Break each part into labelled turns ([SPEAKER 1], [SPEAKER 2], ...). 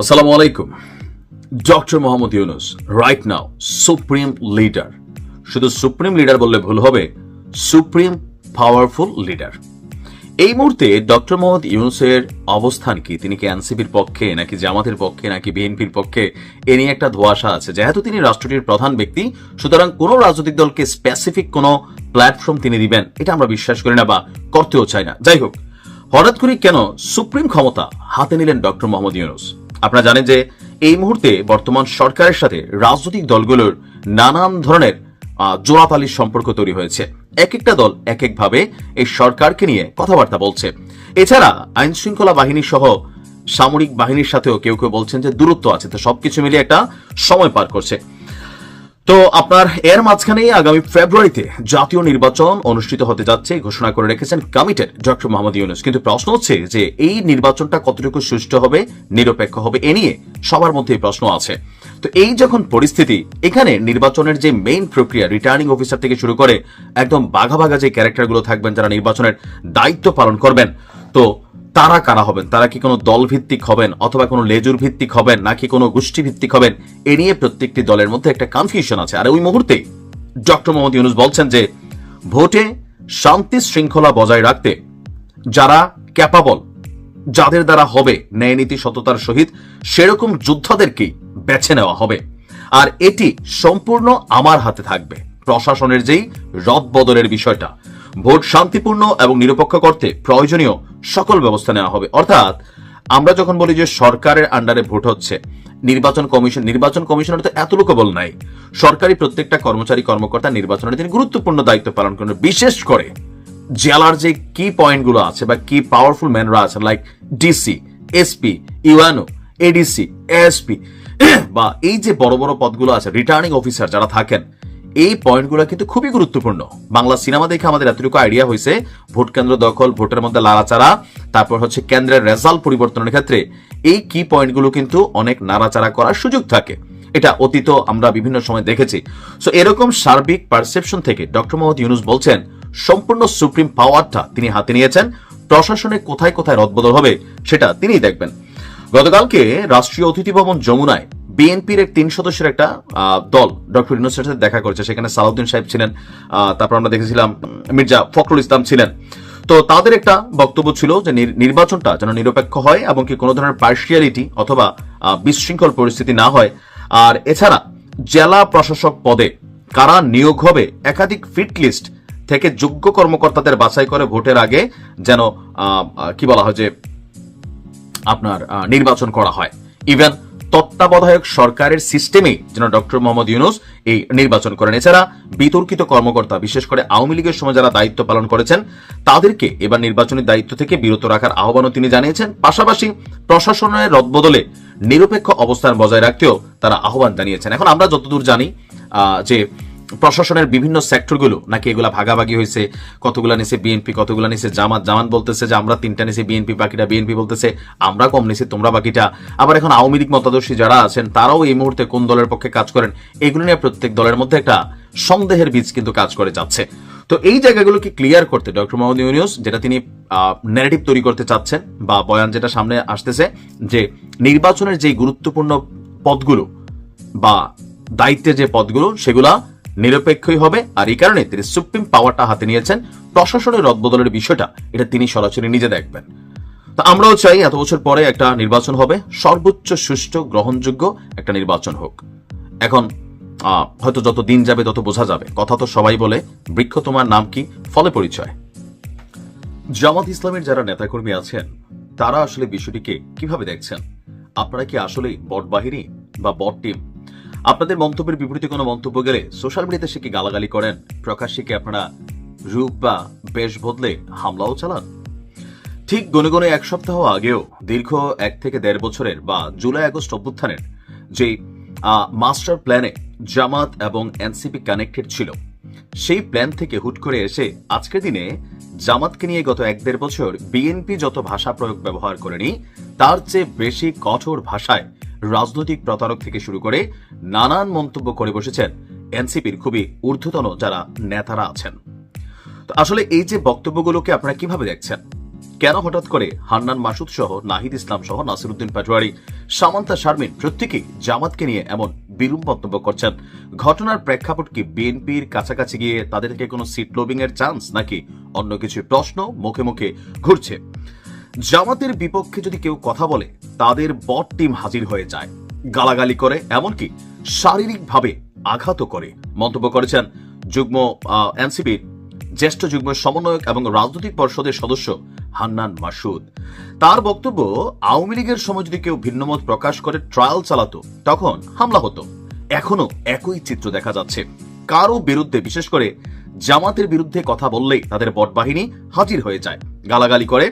[SPEAKER 1] আসসালামু আলাইকুম। Doctor Mohammad Yunus right now supreme leader শুধু সুপ্রিম লিডার বললে ভুল হবে সুপ্রিম পাওয়ারফুল লিডার এই মুহূর্তে ডক্টর মোহাম্মদ ইউনুসের অবস্থান কি? তিনি কি এনসিপির পক্ষে, নাকি জামাতের পক্ষে, নাকি বিএনপির পক্ষে? এ নিয়ে একটা ধোয়াশা আছে। যেহেতু তিনি রাষ্ট্রটির প্রধান ব্যক্তি, সুতরাং কোনো রাজনৈতিক দলকে স্পেসিফিক কোনো প্ল্যাটফর্ম তিনি দিবেন, এটা আমরা বিশ্বাস করি না বা করতেও চাই না। যাই হোক, হঠাৎ করে কেন সুপ্রিম ক্ষমতা হাতে নিলেন ডক্টর মোহাম্মদ ইউনুস? আপনারা জানেন যে এই মুহূর্তে বর্তমান সরকারের সাথে রাজনৈতিক দলগুলোর নানান ধরনের জোড়াতালির সম্পর্ক তৈরি হয়েছে। এক একটা দল এক একভাবে এই সরকারকে নিয়ে কথাবার্তা বলছে। এছাড়া আইন শৃঙ্খলা বাহিনী সহ সামরিক বাহিনীর সাথেও কেউ কেউ বলছেন যে দূরত্ব আছে। তো সবকিছু মিলিয়ে একটা সময় পার করছে। তো আপনার এর মাঝখানে আগামী ফেব্রুয়ারিতে জাতীয় নির্বাচন অনুষ্ঠিত হতে যাচ্ছে ঘোষণা করে রেখেছেন কমিটেড ডক্টর মোহাম্মদ ইউনুস। কিন্তু প্রশ্ন হচ্ছে যে, এই নির্বাচনটা কতটুকু সুষ্ঠু হবে, নিরপেক্ষ হবে, এ নিয়ে সবার মধ্যে প্রশ্ন আছে। তো এই যখন পরিস্থিতি, এখানে নির্বাচনের যে মেইন প্রক্রিয়া রিটার্নিং অফিসার থেকে শুরু করে একদম বাঘা বাঘা যে ক্যারেক্টারগুলো থাকবেন, যারা নির্বাচনের দায়িত্ব পালন করবেন, তো তারা কারা হবেন? তারা কি কোনো দল ভিত্তিক হবেন অথবা কোনো লেজুর ভিত্তিক হবেন নাকি কোনো গোষ্ঠী ভিত্তিক হবেন? এ নিয়ে প্রত্যেকটি দলের মধ্যে একটা কনফিউশন আছে। আর ওই মুহূর্তে ডক্টর মোহাম্মদ ইউনুস বলছেন যে, ভোটে শান্তি শৃঙ্খলা বজায় রাখতে যারা ক্যাপাবল যাদের দ্বারা হবে ন্যায় নীতি সততার সহিত, সেরকম যোদ্ধাদেরকেই বেছে নেওয়া হবে। আর এটি সম্পূর্ণ আমার হাতে থাকবে। প্রশাসনের যেই রদ বদলের বিষয়টা ভোট শান্তিপূর্ণ এবং নিরপেক্ষ করতে প্রয়োজনীয় সকল ব্যবস্থা নেওয়া হবে। অর্থাৎ, আমরা যখন বলি যে সরকারের আন্ডারে ভোট হচ্ছে, নির্বাচন কমিশন, নির্বাচন কমিশনের তো এত লোকবল নাই। সরকারি প্রত্যেকটা কর্মচারী, কর্মকর্তা নির্বাচনের তিনি গুরুত্বপূর্ণ দায়িত্ব পালন করেন। বিশেষ করে জেলার যে কি পয়েন্টগুলো আছে বা কি পাওয়ারফুল ম্যানরা আছে like DC SP UNO ADC ASP বা এই যে বড় বড় পদগুলো আছে রিটার্নিং অফিসার যারা থাকেন এই পয়েন্টগুলো কিন্তু খুবই গুরুত্বপূর্ণ। বাংলা সিনেমা দেখে আমাদের এতটুকু আইডিয়া হয়েছে, ভোট কেন্দ্র দখল, ভোটের মধ্যে লাড়াচাড়া, তারপর হচ্ছে কেন্দ্রের রেজাল্ট পরিবর্তনের ক্ষেত্রে এই কি পয়েন্টগুলো কিন্তু অনেক নাড়াচাড়া করার সুযোগ থাকে। এটা অতীত আমরা বিভিন্ন সময় দেখেছি। সো এরকম সার্বিক পারসেপশন থেকে ডক্টর মোহাম্মদ ইউনুস বলছেন, সম্পূর্ণ সুপ্রিম পাওয়ারটা তিনি হাতে নিয়েছেন, প্রশাসনে কোথায় কোথায় রদবদল হবে সেটা তিনিই দেখবেন। গতকালকে রাষ্ট্রীয় অতিথি ভবন যমুনায় বিএনপির তিন সদস্যের একটা দল ডক্টর ইউনুসের সাথে দেখা করেছে। সেখানে সালাউদ্দিন সাহেব ছিলেন তারপর আমরা দেখেছিলাম মির্জা ফখরুল ইসলাম ছিলেন। তো তাদের একটা বক্তব্য ছিল যে নির- নির্বাচনটা যেন নিরপেক্ষ হয় এবং কি কোনো ধরনের পার্সিয়ালিটি অথবা বিশৃঙ্খল পরিস্থিতি না হয়। আর এছাড়া জেলা প্রশাসক পদে কারা নিয়োগ হবে একাধিক ফিট লিস্ট থেকে যোগ্য কর্মকর্তাদের বাছাই করে ভোটের আগে যেন কি বলা হয় যে আপনার নির্বাচন করা হয়। ইভেন তত্ত্বাবধায়ক সরকারের সিস্টেমে যেন ডক্টর মোহাম্মদ ইউনুস এই নির্বাচন করেন। এছাড়া বিতর্কিত কর্মকর্তা, বিশেষ করে আওয়ামী লীগের সময় যারা দায়িত্ব পালন করেছেন, তাদেরকে এবার নির্বাচনী দায়িত্ব থেকে বিরত রাখার আহ্বানও তিনি জানিয়েছেন। পাশাপাশি প্রশাসনের রদবদলে নিরপেক্ষ অবস্থান বজায় রাখতেও তারা আহ্বান জানিয়েছেন। এখন আমরা যতদূর জানি যে প্রশাসনের বিভিন্ন সেক্টরগুলো নাকি এগুলা ভাগাভাগি হয়েছে, কতগুলা নিছে বিএনপি কতগুলা নিছে জামাত। জামাত বলতেছে যে, আমরা তিনটা নিছি বিএনপি বাকিটা বিএনপি বলতেছে, আমরা কম নিছি, তোমরা বাকিটা। আবার এখন আওয়ামী লীগ মতাদর্শী যারা আছেন, তারাও এই মুহূর্তে কোন দলের পক্ষে কাজ করেন, এগুলো নিয়ে প্রত্যেক দলের মধ্যে একটা সন্দেহের বীজ কিন্তু কাজ করে যাচ্ছে। তো এই জায়গাগুলোকে ক্লিয়ার করতে ডক্টর মোহাম্মদ ইউনিউস যেটা তিনি ন্যারেটিভ তৈরি করতে চাচ্ছেন, বা বয়ান যেটা সামনে আসতেছে, যে নির্বাচনের যে গুরুত্বপূর্ণ পদগুলো বা দায়িত্বের যে পদগুলো, সেগুলা নিরপেক্ষই হবে আর এই কারণে তিনি সুপ্রিম পাওয়ারটা হাতে নিয়েছেন। প্রশাসনের রদবদলের বিষয়টা, এটা তিনি সরাসরি নিজে দেখবেন। তো আমরাও চাই এত বছর পরে একটা নির্বাচন হবে, সর্বোচ্চ সুষ্ঠু, গ্রহণযোগ্য একটা নির্বাচন হোক। এখন হয়তো যত দিন যাবে তত বোঝা যাবে। কথা তো সবাই বলে, বৃক্ষ তোমার নাম কি? ফলে পরিচয়। জামাত ইসলামের যারা নেতাকর্মী আছেন, তারা আসলে বিষয়টিকে কীভাবে দেখছেন? আপনারা কি আসলেই বট বাহিনী বা বট টিম? আপনাদের মন্তব্যের বিপরীতে কোনো মন্তব্য গেলে সোশ্যাল মিডিয়াতে সে কি গালাগালি করেন? প্রকাশ্যে কি আপনারা রূপ বা বেশ বদলে হামলাও চালান? ঠিক গনে গনে এক সপ্তাহ আগেও, দীর্ঘ এক থেকে দেড় বছরের বা জুলাই আগস্ট অভ্যুত্থানের যে মাস্টার প্ল্যানে জামাত এবং এনসিপি কানেক্টেড ছিল, সেই প্ল্যান থেকে হুট করে এসে আজকের দিনে জামাতকে নিয়ে গত এক দেড় বছর বিএনপি যত ভাষা প্রয়োগ ব্যবহার করেনি, তার চেয়ে বেশি কঠোর ভাষায় রাজনৈতিক প্রতারক থেকে শুরু করে নানান মন্তব্য করে বসেছেন এনসিপির খুবই ঊর্ধ্বতন যারা নেতারা আছেন। আসলে এই যে বক্তব্যগুলোকে আপনারা কীভাবে দেখছেন? কেন হঠাৎ করে হান্নান মাসুদ সহ, নাহিদ ইসলাম সহ, নাসিরুদ্দিন পাটোয়ারি, সামান্তা শারমিন প্রত্যেকেই জামাতকে নিয়ে এমন বিরূপ মন্তব্য করছেন? ঘটনার প্রেক্ষাপট কি বিএনপির কাছাকাছি গিয়ে তাদের থেকে কোনো সিট লোবিং এর চান্স নাকি অন্য কিছু প্রশ্ন মুখে মুখে ঘুরছে? জামাতের বিপক্ষে যদি কেউ কথা বলে, তাদের বট টিম হাজির হয়ে যায়। গালাগালি করে, এমনকি শারীরিকভাবে আঘাতও করে। মন্তব্য করেছেন যুগ্ম এনসিপির জ্যেষ্ঠ যুগ্ম সমন্বয়ক এবং রাজনৈতিক পর্ষদের সদস্য হান্নান মাসুদ। তার বক্তব্য, আওয়ামী লীগের সময় যদি কেউ ভিন্নমত প্রকাশ করে, ট্রায়াল চালাতো, তখন হামলা হতো। এখনও একই চিত্র দেখা যাচ্ছে। কারও বিরুদ্ধে, বিশেষ করে জামাতের বিরুদ্ধে কথা বললেই তাদের বটবাহিনী হাজির হয়ে যায়। গালাগালি করে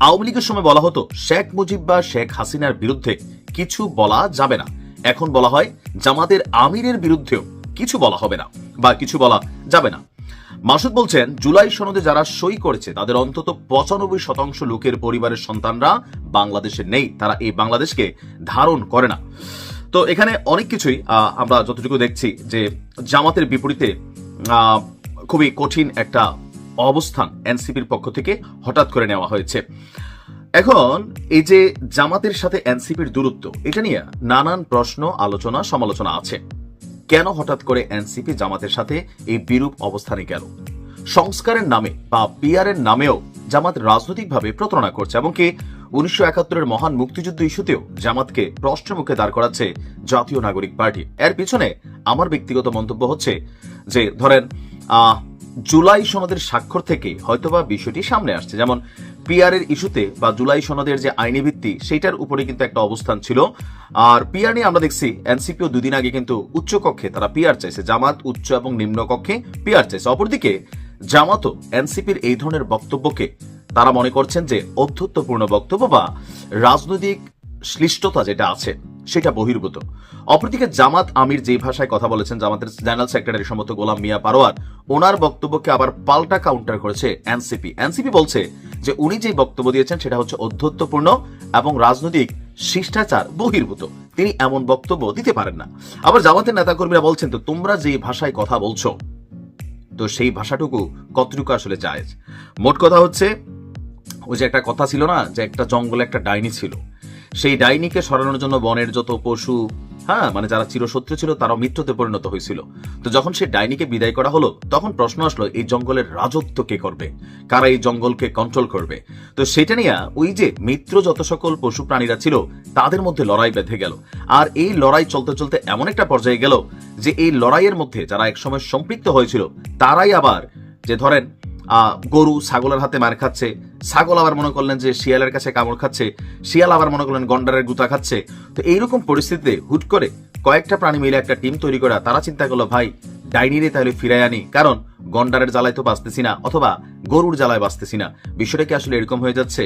[SPEAKER 1] আওয়ামী লীগের সময় বলা হতো, শেখ মুজিব বা শেখ হাসিনার বিরুদ্ধে কিছু বলা যাবে না। এখন বলা হয়, জামাতের আমিরের বিরুদ্ধেও কিছু বলা হবে না বা কিছু বলা যাবে না। মাসুদ বলছেন, জুলাই সনদে যারা সই করেছে, তাদের অন্তত পঁচানব্বই শতাংশ লোকের পরিবারের সন্তানরা বাংলাদেশে নেই, তারা এই বাংলাদেশকে ধারণ করে না। তো এখানে অনেক কিছুই আমরা যতটুকু দেখছি যে জামাতের বিপরীতে খুবই কঠিন একটা অবস্থান এনসিপির পক্ষ থেকে হঠাৎ করে নেওয়া হয়েছে। এখন এই যে জামাতের সাথে এনসিপির দূরত্ব, এটা নিয়ে নানান প্রশ্ন, আলোচনা, সমালোচনা আছে। কেন হঠাৎ করে এনসিপি জামাতের সাথে এই বিরূপ অবস্থানে গেল? সংস্কারের নামে বা পিয়ারের নামেও জামাত রাজনৈতিকভাবে প্রতারণা করছে, এবং কি উনিশশো একাত্তরের মহান মুক্তিযুদ্ধ ইস্যুতেও জামাতকে প্রশ্নের মুখে দাঁড় করাচ্ছে জাতীয় নাগরিক পার্টি। এর পিছনে আমার ব্যক্তিগত মন্তব্য হচ্ছে যে, ধরেন জুলাই সনদের স্বাক্ষর থেকে হয়তোবা বিষয়টি সামনে আসছে। যেমন পিআর এর ইস্যুতে বা জুলাই সনদের যে আইনি ভিত্তি সেটার উপরে কিন্তু একটা অবস্থান ছিল। আর পিআর নিয়ে আমরা দেখছি, এনসিপিও দুদিন আগে কিন্তু উচ্চ কক্ষে তারা পিআর চাইছে। জামাত, উচ্চ এবং নিম্ন কক্ষে পিআর চাইছে। অপরদিকে জামাতও এনসিপির এই ধরনের বক্তব্যকে তারা মনে করছেন যে অধ্যত্বপূর্ণ বক্তব্য বা রাজনৈতিক শ্লিষ্টতা যেটা আছে, সেটা বহির্ভূত। অপরদিকে জামাত আমির যে ভাষায় কথা বলেছেন, জামাতের জেনারেল সেক্রেটারি সম্মত গোলাম মিয়া পারোয়ার, ওনার বক্তব্যকে আবার পাল্টা কাউন্টার করেছে এনসিপি। এনসিপি বলছে যে, উনি যে বক্তব্য দিয়েছেন, সেটা হচ্ছে অধ্যত্বপূর্ণ এবং রাজনৈতিক শিষ্টাচার বহির্ভূত। তিনি এমন বক্তব্য দিতে পারেন না। আবার জামাতের নেতাকর্মীরা বলছেন, তো তোমরা যে ভাষায় কথা বলছো, তো সেই ভাষাটুকু কতটুকু আসলে জায়েজ? মোট কথা হচ্ছে, ওই যে একটা কথা ছিল না, যে একটা জঙ্গলে একটা ডাইনি ছিল। সেই ডাইনিকে সরানোর জন্য বনের যত পশু হ্যাঁ মানে যারা চিরশত্রু ছিল, তারাও মিত্রতে পরিণত হয়েছিল। তো যখন সেই ডাইনিকে বিদায় করা হলো, তখন প্রশ্ন আসলো, এই জঙ্গলের রাজত্ব কে করবে? কারা এই জঙ্গলকে কন্ট্রোল করবে? তো সেটা নিয়ে ওই যে মিত্র যত সকল পশু প্রাণীরা ছিল, তাদের মধ্যে লড়াই বেঁধে গেল। আর এই লড়াই চলতে চলতে এমন একটা পর্যায়ে গেল যে এই লড়াইয়ের মধ্যে যারা একসময় সম্পৃক্ত হয়েছিল, তারাই আবার যে ধরেন গরু ছাগলের হাতে মার খাচ্ছে। ছাগল আবার মনে করলেন যে শিয়ালের কাছে কামড় খাচ্ছে। শিয়াল আবার মনে করলেন গন্ডারের গুতা খাচ্ছে। তো এইরকম পরিস্থিতিতে হুট করে কয়েকটা প্রাণী মিলে একটা টিম তৈরি করা, তারা চিন্তা করল, ভাই ডাইনিরে তাহলে ফিরাই আনি কারণ গন্ডারের জ্বালায় তো বাঁচতেছি না, অথবা গরুর জ্বালায় বাঁচতেছি না। বিষয়টা কি আসলে এরকম হয়ে যাচ্ছে?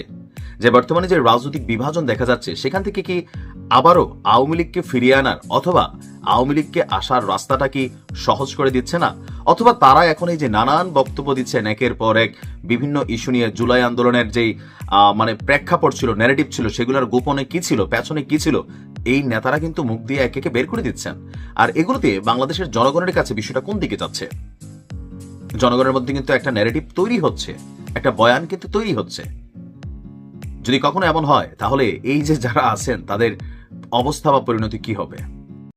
[SPEAKER 1] যে বর্তমানে যে রাজনৈতিক বিভাজন দেখা যাচ্ছে, সেখান থেকে কি আবারও আওয়ামী লীগকে ফিরিয়ে আনার অথবা আওয়ামী লীগকে আসার রাস্তাটা কি সহজ করে দিচ্ছে না? অথবা তারা এখন এই যে নানান বক্তব্য দিচ্ছেন, একের পর এক বিভিন্ন ইস্যু নিয়ে জুলাই আন্দোলনের যেই মানে প্রেক্ষাপট ছিল ন্যারেটিভ ছিল, সেগুলোর গোপনে কি ছিল, পেছনে কি ছিল, এই নেতারা কিন্তু মুখ দিয়ে একে একে বের করে দিচ্ছেন। আর এগুলোতে বাংলাদেশের জনগণের কাছে বিষয়টা কোন দিকে যাচ্ছে? জনগণের মধ্যে কিন্তু একটা ন্যারেটিভ তৈরি হচ্ছে, একটা বয়ান কিন্তু তৈরি হচ্ছে। যদি কখনো এমন হয়, তাহলে এই যে যারা আছেন, তাদের অবস্থা বা পরিণতি কি হবে?